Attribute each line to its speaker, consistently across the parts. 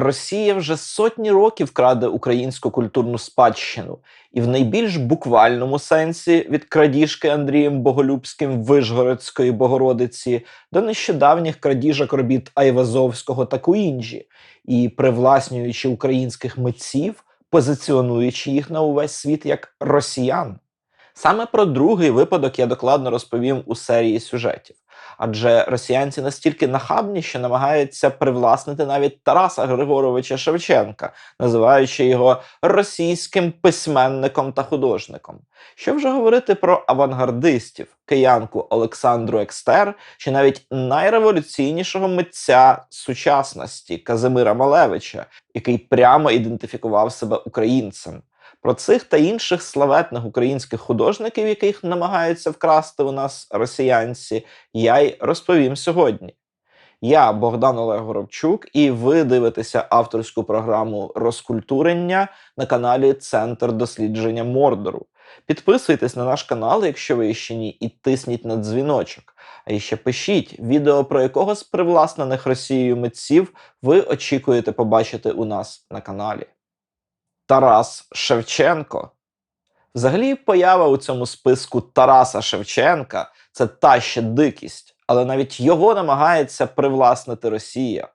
Speaker 1: Росія вже сотні років краде українську культурну спадщину, і в найбільш буквальному сенсі від крадіжки Андрієм Боголюбським Вишгородської Богородиці до нещодавніх крадіжок робіт Айвазовського та Куінджі, і привласнюючи українських митців, позиціонуючи їх на увесь світ як росіян. Саме про другий випадок я докладно розповім у серії сюжетів. Адже росіянці настільки нахабні, що намагаються привласнити навіть Тараса Григоровича Шевченка, називаючи його російським письменником та художником. Що вже говорити про авангардистів, киянку Олександру Екстер, чи навіть найреволюційнішого митця сучасності Казимира Малевича, який прямо ідентифікував себе українцем. Про цих та інших славетних українських художників, яких намагаються вкрасти у нас росіянці, я й розповім сьогодні. Я Богдан Олег Горобчук, і ви дивитеся авторську програму розкультурення на каналі Центр дослідження Мордору. Підписуйтесь на наш канал, якщо ви ще ні, і тисніть на дзвіночок. А ще пишіть відео про якого з привласнених Росією митців ви очікуєте побачити у нас на каналі. Тарас Шевченко. Взагалі, поява у цьому списку Тараса Шевченка це та ще дикість, але навіть його намагається привласнити Росія.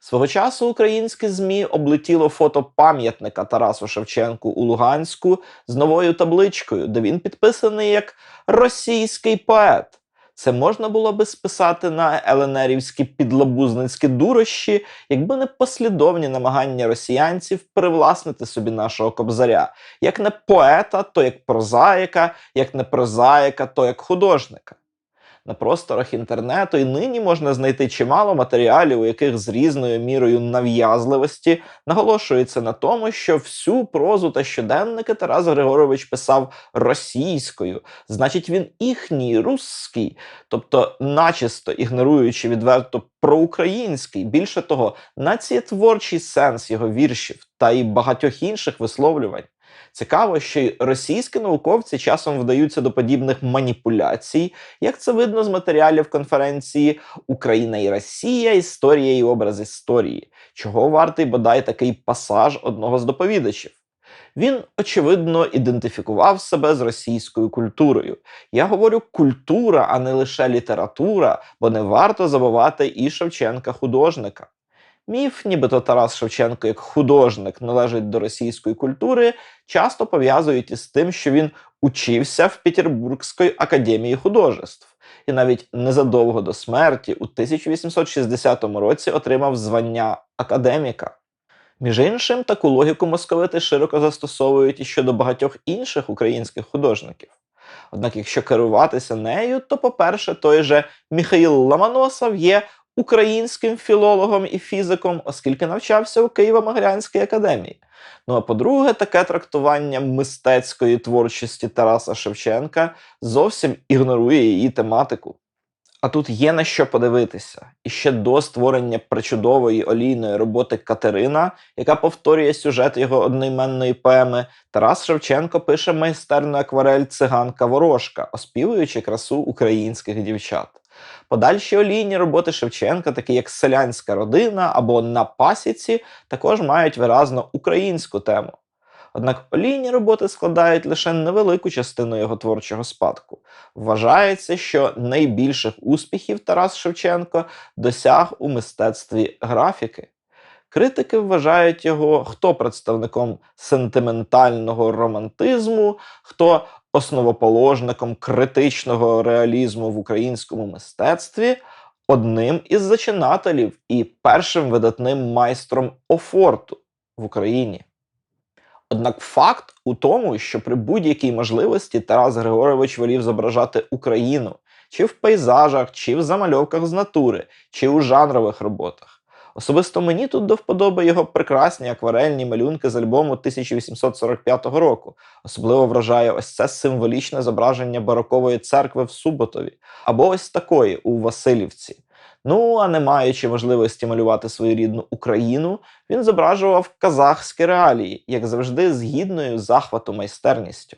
Speaker 1: Свого часу українське ЗМІ облетіло фото пам'ятника Тарасу Шевченку у Луганську з новою табличкою, де він підписаний як російський поет. Це можна було би списати на еленерівські підлабузницькі дурощі, якби не послідовні намагання росіянців привласнити собі нашого кобзаря, як не поета, то як прозаїка, як не прозаїка, то як художника. На просторах інтернету і нині можна знайти чимало матеріалів, у яких з різною мірою нав'язливості наголошується на тому, що всю прозу та щоденники Тарас Григорович писав російською, значить, він їхній русський, тобто, начисто ігноруючи відверто проукраїнський, більше того, націєтворчий сенс його віршів та й багатьох інших висловлювань. Цікаво, що й російські науковці часом вдаються до подібних маніпуляцій, як це видно з матеріалів конференції Україна і Росія, історія і образ історії, чого вартий бодай такий пасаж одного з доповідачів. Він, очевидно, ідентифікував себе з російською культурою. Я говорю культура, а не лише література, бо не варто забувати і Шевченка художника. Міф, нібито Тарас Шевченко як художник належить до російської культури, часто пов'язують із тим, що він учився в Петербургської академії художеств, і навіть незадовго до смерті, у 1860 році, отримав звання академіка. Між іншим, таку логіку московити широко застосовують і щодо багатьох інших українських художників. Однак, якщо керуватися нею, то, по-перше, той же Міхаїл Ламаносов є українським філологом і фізиком, оскільки навчався у Києво-Могилянській академії. Ну а по-друге, таке трактування мистецької творчості Тараса Шевченка зовсім ігнорує її тематику. А тут є на що подивитися. І ще до створення причудової олійної роботи Катерина, яка повторює сюжет його одноіменної поеми, Тарас Шевченко пише майстерну акварель циганка Ворожка, оспівуючи красу українських дівчат. Подальші олійні роботи Шевченка, такі як селянська родина або на пасіці, також мають виразно українську тему. Однак олійні роботи складають лише невелику частину його творчого спадку. Вважається, що найбільших успіхів Тарас Шевченко досяг у мистецтві графіки. Критики вважають його хто представником сентиментального романтизму, хто основоположником критичного реалізму в українському мистецтві, одним із зачинателів і першим видатним майстром офорту в Україні. Однак факт у тому, що при будь-якій можливості Тарас Григорович волів зображати Україну чи в пейзажах, чи в замальовках з натури, чи у жанрових роботах. Особисто мені тут до вподоби його прекрасні акварельні малюнки з альбому 1845 року. Особливо вражає ось це символічне зображення барокової церкви в Суботові, або ось такої у Васильівці. Ну, а не маючи можливості малювати свою рідну Україну, він зображував казахські реалії, як завжди, з гідною захвату майстерністю.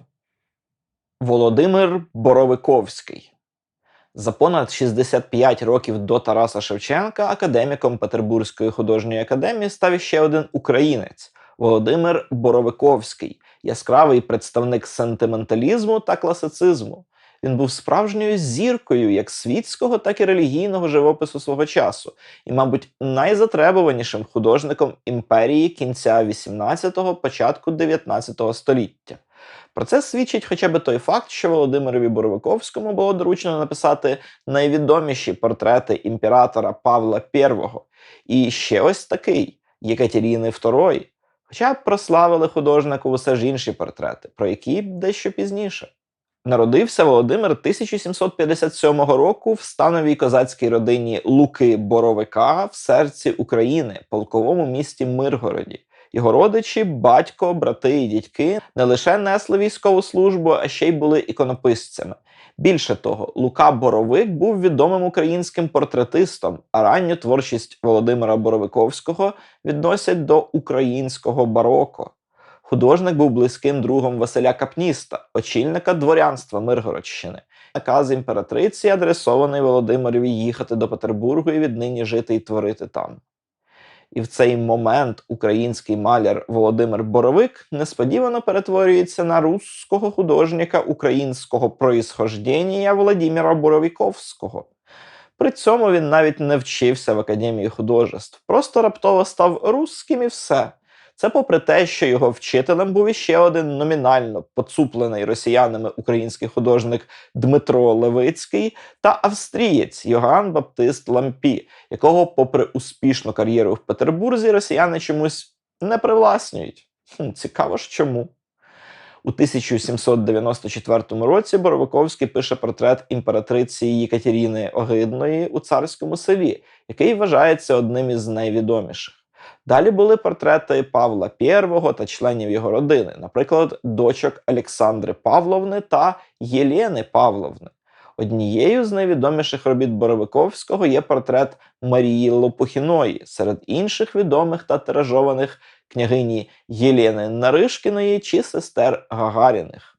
Speaker 1: Володимир Боровиковський За понад 65 років до Тараса Шевченка академіком Петербурзької художньої академії став ще один українець Володимир Боровиковський, яскравий представник сентименталізму та класицизму. Він був справжньою зіркою як світського, так і релігійного живопису свого часу, і, мабуть, найзатребуванішим художником імперії кінця 18-го, початку 19 століття. Про це свідчить хоча б той факт, що Володимирові Боровиковському було доручено написати найвідоміші портрети імператора Павла I. І ще ось такий Єкатеріни II. Хоча б прославили художнику усе ж інші портрети, про які дещо пізніше. Народився Володимир 1757 року в становій козацькій родині Луки Боровика в серці України, полковому місті Миргороді. Його родичі, батько, брати і дядьки не лише несли військову службу, а ще й були іконописцями. Більше того, Лука Боровик був відомим українським портретистом, а ранню творчість Володимира Боровиковського відносять до українського бароко. Художник був близьким другом Василя Капніста, очільника дворянства Миргородщини. Наказ імператриці адресований Володимирові їхати до Петербургу і віднині жити і творити там. І в цей момент український маляр Володимир Боровик несподівано перетворюється на русского художника українського происхождення Володимира Боровіковського. При цьому він навіть не вчився в Академії художеств, просто раптово став русским і все. Це попри те, що його вчителем був іще один номінально поцуплений росіянами український художник Дмитро Левицький та австрієць Йоганн Баптист Лампі, якого, попри успішну кар'єру в Петербурзі, росіяни чомусь не привласнюють. Хм, Цікаво ж чому. У 1794 році Боровиковський пише портрет імператриці Єкатеріни Огидної у царському селі, який вважається одним із найвідоміших. Далі були портрети Павла I та членів його родини, наприклад, дочок Олександри Павловни та Єлени Павловни. Однією з найвідоміших робіт Боровиковського є портрет Марії Лопухіної, серед інших відомих та тиражованих княгині Єлени Наришкіної чи сестер Гагаріних.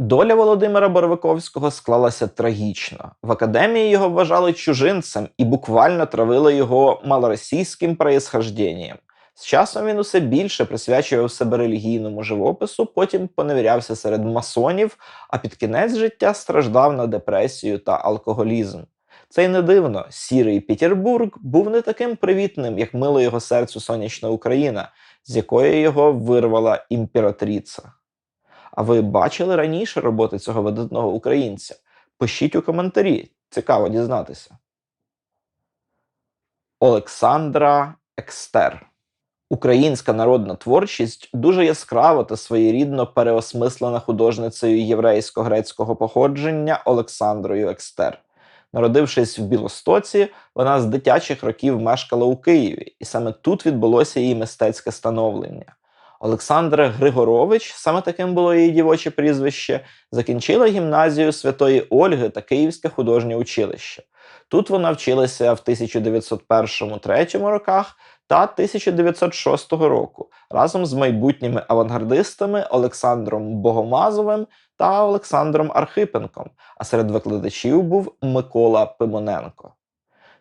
Speaker 1: Доля Володимира Боровиковського склалася трагічно. В академії його вважали чужинцем і буквально травили його малоросійським происхожденням. З часом він усе більше присвячував себе релігійному живопису, потім поневірявся серед масонів, а під кінець життя страждав на депресію та алкоголізм. Це й не дивно, сірий Петербург був не таким привітним, як мило його серцю сонячна Україна, з якої його вирвала імператриця. А ви бачили раніше роботи цього видатного українця? Пишіть у коментарі, цікаво дізнатися. Олександра Екстер. Українська народна творчість дуже яскраво та своєрідно переосмислена художницею єврейсько-грецького походження Олександрою Екстер. Народившись в Білостоці, вона з дитячих років мешкала у Києві, і саме тут відбулося її мистецьке становлення. Олександра Григорович, саме таким було її дівоче прізвище, закінчила гімназію Святої Ольги та Київське художнє училище. Тут вона вчилася в 1901-3 роках та 1906 року разом з майбутніми авангардистами Олександром Богомазовим та Олександром Архипенком, а серед викладачів був Микола Пимоненко.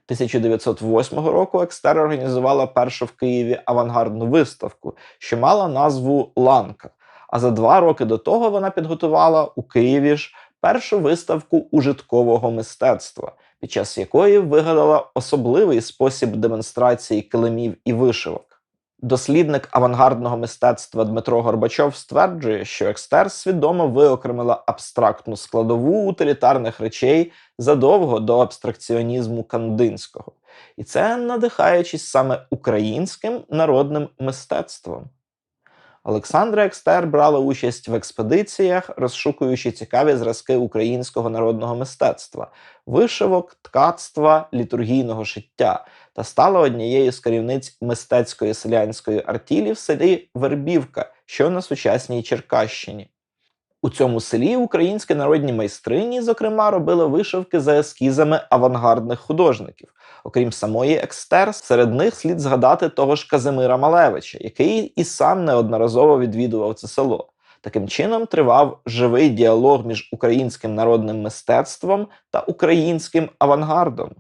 Speaker 1: 1908 року Екстер організувала першу в Києві авангардну виставку, що мала назву Ланка. А за два роки до того вона підготувала у Києві ж першу виставку ужиткового мистецтва, під час якої вигадала особливий спосіб демонстрації килимів і вишивок. Дослідник авангардного мистецтва Дмитро Горбачов стверджує, що Екстер свідомо виокремила абстрактну складову утилітарних речей задовго до абстракціонізму кандинського, і це надихаючись саме українським народним мистецтвом. Олександра Екстер брала участь в експедиціях, розшукуючи цікаві зразки українського народного мистецтва, вишивок, ткацтва, літургійного шиття та стала однією з керівниць мистецької селянської артілі в селі Вербівка, що на сучасній Черкащині. У цьому селі українські народні майстрині, зокрема, робили вишивки за ескізами авангардних художників. Окрім самої екстер, серед них слід згадати того ж Казимира Малевича, який і сам неодноразово відвідував це село. Таким чином тривав живий діалог між українським народним мистецтвом та українським авангардом.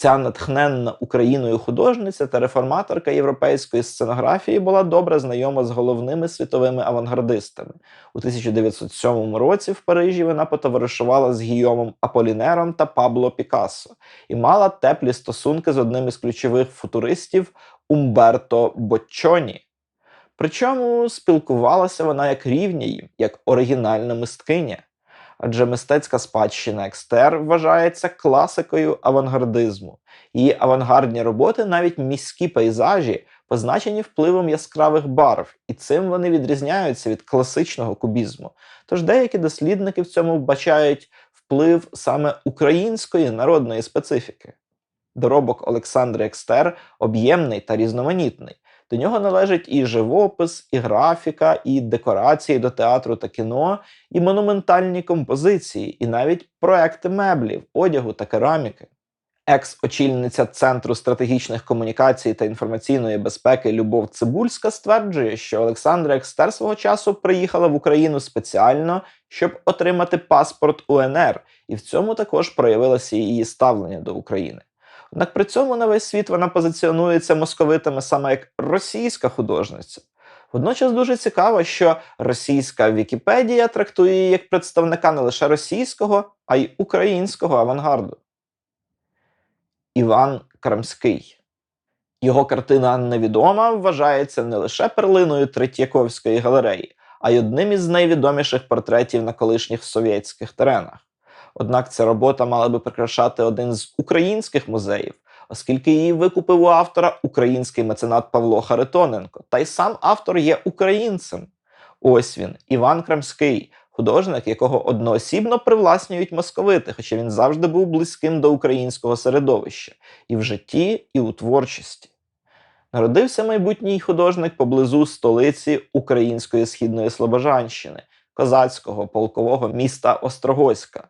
Speaker 1: Ця натхненна Україною художниця та реформаторка європейської сценографії була добре знайома з головними світовими авангардистами. У 1907 році в Парижі вона потоваришувала з Гійомом Аполінером та Пабло Пікассо і мала теплі стосунки з одним із ключових футуристів Умберто Боччоні. Причому спілкувалася вона як рівня їм, як оригінальна мисткиня. Адже мистецька спадщина Екстер вважається класикою авангардизму. Її авангардні роботи, навіть міські пейзажі, позначені впливом яскравих барв, і цим вони відрізняються від класичного кубізму. Тож деякі дослідники в цьому вбачають вплив саме української народної специфіки. Доробок Олександри Екстер об'ємний та різноманітний. До нього належить і живопис, і графіка, і декорації до театру та кіно, і монументальні композиції, і навіть проекти меблів, одягу та кераміки. Екс-очільниця Центру стратегічних комунікацій та інформаційної безпеки Любов Цибульська стверджує, що Олександра Екстер свого часу приїхала в Україну спеціально, щоб отримати паспорт УНР, і в цьому також проявилося її ставлення до України. Однак при цьому на весь світ вона позиціонується московитами саме як російська художниця. Водночас дуже цікаво, що російська Вікіпедія трактує її як представника не лише російського, а й українського авангарду. Іван Крамський. Його картина Невідома вважається не лише перлиною Третьяковської галереї, а й одним із найвідоміших портретів на колишніх совєтських теренах. Однак ця робота мала би прикрашати один з українських музеїв, оскільки її викупив у автора український меценат Павло Харитоненко, та й сам автор є українцем. Ось він, Іван Крамський, художник, якого одноосібно привласнюють московити, хоча він завжди був близьким до українського середовища і в житті, і у творчості. Народився майбутній художник поблизу столиці Української східної Слобожанщини, козацького полкового міста Острогоська.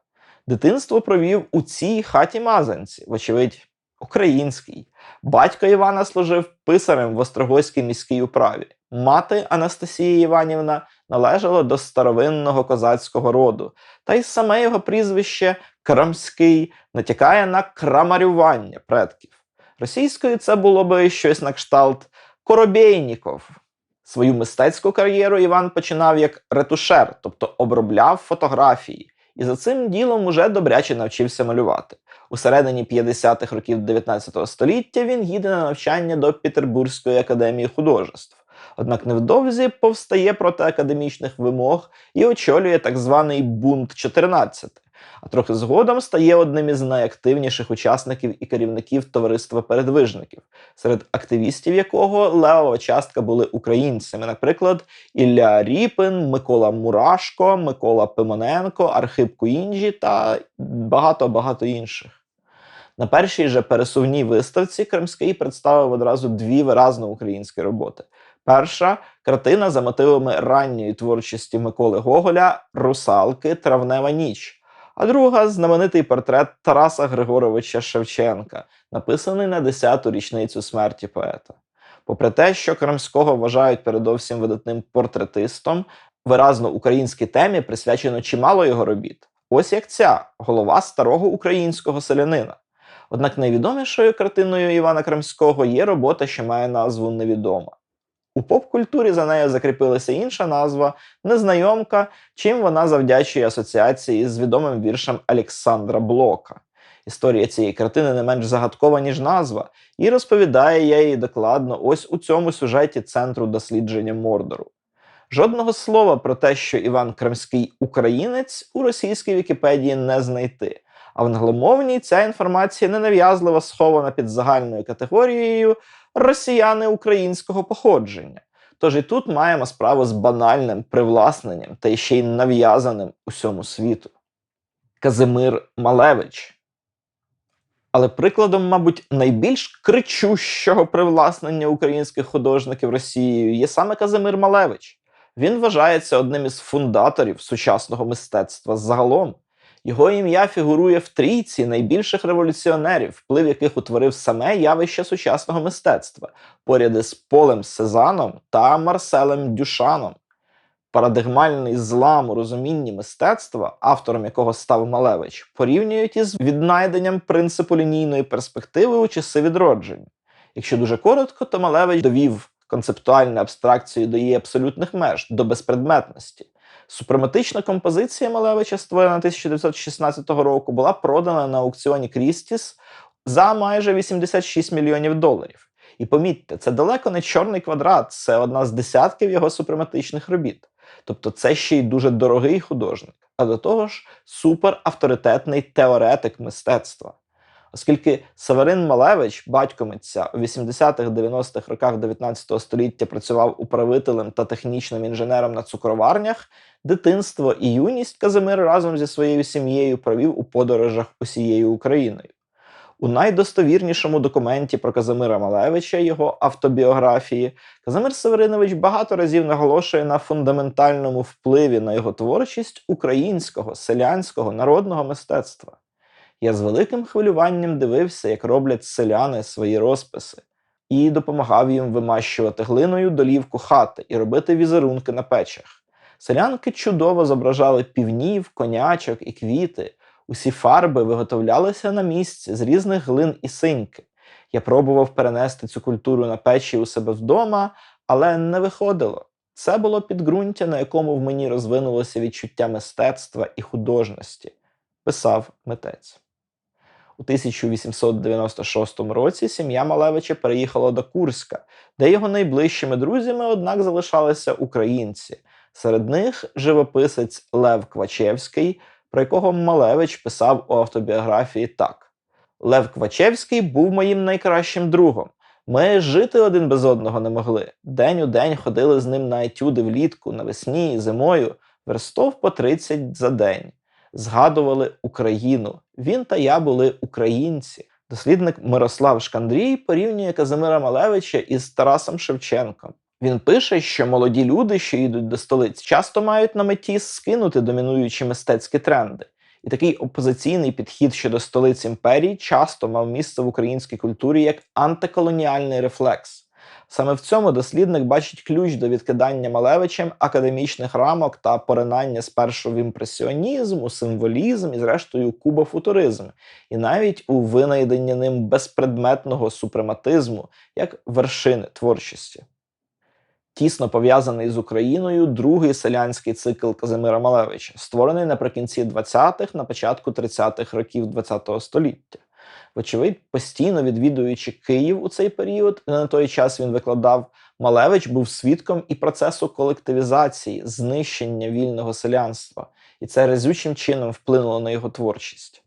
Speaker 1: Дитинство провів у цій хаті Мазанці, вочевидь, український. Батько Івана служив писарем в Острогоській міській управі. Мати Анастасія Іванівна належала до старовинного козацького роду, та й саме його прізвище Крамський натякає на крамарювання предків. Російською це було би щось на кшталт Коробєйніков. Свою мистецьку кар'єру Іван починав як ретушер, тобто обробляв фотографії і за цим ділом уже добряче навчився малювати. У середині 50-х років 19 століття він їде на навчання до Петербурзької академії художеств. Однак невдовзі повстає проти академічних вимог і очолює так званий бунт 14, а трохи згодом стає одним із найактивніших учасників і керівників товариства передвижників, серед активістів якого левова частка були українцями, наприклад, Ілля Ріпин, Микола Мурашко, Микола Пимоненко, Архип Куінджі та багато багато інших. На першій же пересувній виставці Кримський представив одразу дві виразно українські роботи. Перша картина за мотивами ранньої творчості Миколи Гоголя Русалки Травнева ніч а друга знаменитий портрет Тараса Григоровича Шевченка, написаний на 10-ту річницю смерті поета. Попри те, що Крамського вважають передовсім видатним портретистом, виразно українській темі присвячено чимало його робіт. Ось як ця голова старого українського селянина. Однак найвідомішою картиною Івана Крамського є робота, що має назву Невідома. У поп-культурі за нею закріпилася інша назва незнайомка, чим вона завдячує асоціації з відомим віршем Олександра Блока. Історія цієї картини не менш загадкова, ніж назва, і розповідає я її докладно ось у цьому сюжеті Центру дослідження Мордору. Жодного слова про те, що Іван Кримський українець у російській Вікіпедії не знайти. А в англомовній ця інформація ненав'язливо схована під загальною категорією росіяни українського походження. Тож і тут маємо справу з банальним привласненням та ще й нав'язаним усьому світу. Казимир Малевич. Але прикладом, мабуть, найбільш кричущого привласнення українських художників Росією є саме Казимир Малевич. Він вважається одним із фундаторів сучасного мистецтва загалом. Його ім'я фігурує в трійці найбільших революціонерів, вплив яких утворив саме явище сучасного мистецтва, поряд із Полем Сезаном та Марселем Дюшаном. Парадигмальний злам у розумінні мистецтва, автором якого став Малевич, порівнюють із віднайденням принципу лінійної перспективи у часи відродження. Якщо дуже коротко, то Малевич довів концептуальну абстракцію до її абсолютних меж, до безпредметності. Супрематична композиція Малевича, створена 1916 року, була продана на аукціоні Крістіс за майже 86 мільйонів доларів. І помітьте, це далеко не чорний квадрат, це одна з десятків його супрематичних робіт. Тобто це ще й дуже дорогий художник, а до того ж суперавторитетний теоретик мистецтва. Оскільки Северин Малевич, батько митця, у 80-х-90-х роках 19 століття працював управителем та технічним інженером на цукроварнях, дитинство і юність Казимир разом зі своєю сім'єю провів у подорожах усією Україною. У найдостовірнішому документі про Казимира Малевича, його автобіографії, Казимир Северинович багато разів наголошує на фундаментальному впливі на його творчість українського селянського народного мистецтва. Я з великим хвилюванням дивився, як роблять селяни свої розписи, і допомагав їм вимащувати глиною долівку хати і робити візерунки на печах. Селянки чудово зображали півнів, конячок і квіти. Усі фарби виготовлялися на місці з різних глин і синьки. Я пробував перенести цю культуру на печі у себе вдома, але не виходило. Це було підґрунтя, на якому в мені розвинулося відчуття мистецтва і художності, писав митець. У 1896 році сім'я Малевича переїхала до Курська, де його найближчими друзями, однак, залишалися українці. Серед них живописець Лев Квачевський, про якого Малевич писав у автобіографії так: Лев Квачевський був моїм найкращим другом. Ми жити один без одного не могли. День у день ходили з ним на етюди влітку, навесні зимою, верстов по 30 за день. Згадували Україну. Він та я були українці. Дослідник Мирослав Шкандрій порівнює Казимира Малевича із Тарасом Шевченком. Він пише, що молоді люди, що йдуть до столиць, часто мають на меті скинути домінуючі мистецькі тренди. І такий опозиційний підхід щодо столиць імперії часто мав місце в українській культурі як антиколоніальний рефлекс. Саме в цьому дослідник бачить ключ до відкидання Малевичем академічних рамок та поринання спершу в імпресіонізм, у символізм і, зрештою, кубофутуризм, і навіть у винайдення ним безпредметного супрематизму як вершини творчості. Тісно пов'язаний з Україною другий селянський цикл Казимира Малевича, створений наприкінці 20-х, на початку 30-х років ХХ століття. Вочевидь, постійно відвідуючи Київ у цей період, на той час він викладав, Малевич був свідком і процесу колективізації, знищення вільного селянства, і це разючим чином вплинуло на його творчість.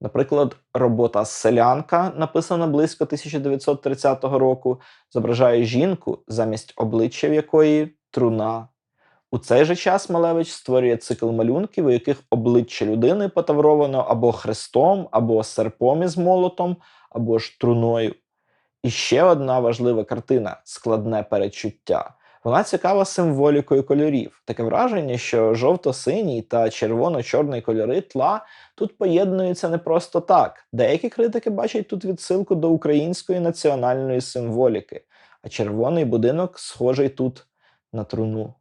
Speaker 1: Наприклад, робота Селянка, написана близько 1930 року, зображає жінку, замість обличчя в якої труна. У цей же час Малевич створює цикл малюнків, у яких обличчя людини потавровано або хрестом, або серпом із молотом, або ж труною. І ще одна важлива картина складне передчуття. Вона цікава символікою кольорів. Таке враження, що жовто-синій та червоно-чорний кольори тла тут поєднуються не просто так. Деякі критики бачать тут відсилку до української національної символіки, а червоний будинок схожий тут на труну.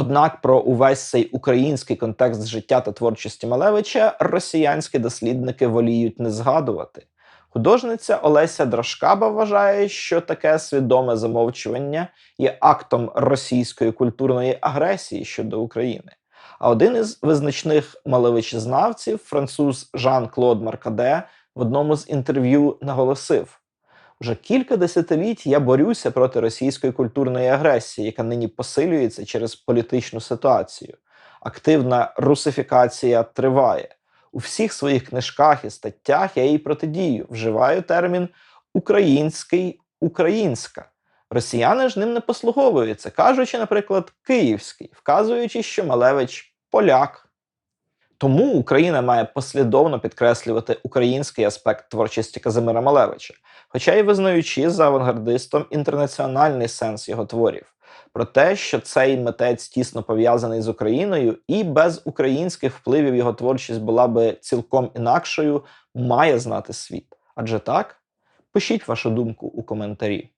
Speaker 1: Однак про увесь цей український контекст життя та творчості Малевича росіянські дослідники воліють не згадувати. Художниця Олеся Драшкаба вважає, що таке свідоме замовчування є актом російської культурної агресії щодо України. А один із визначних малевичзнавців, француз Жан-Клод Маркаде, в одному з інтерв'ю наголосив: вже кілька десятиліть я борюся проти російської культурної агресії, яка нині посилюється через політичну ситуацію. Активна русифікація триває. У всіх своїх книжках і статтях я їй протидію, вживаю термін український українська. Росіяни ж ним не послуговуються, кажучи, наприклад, київський, вказуючи, що Малевич поляк. Тому Україна має послідовно підкреслювати український аспект творчості Казимира Малевича, хоча й визнаючи за авангардистом інтернаціональний сенс його творів. Про те, що цей митець тісно пов'язаний з Україною, і без українських впливів його творчість була би цілком інакшою, має знати світ. Адже так? Пишіть вашу думку у коментарі.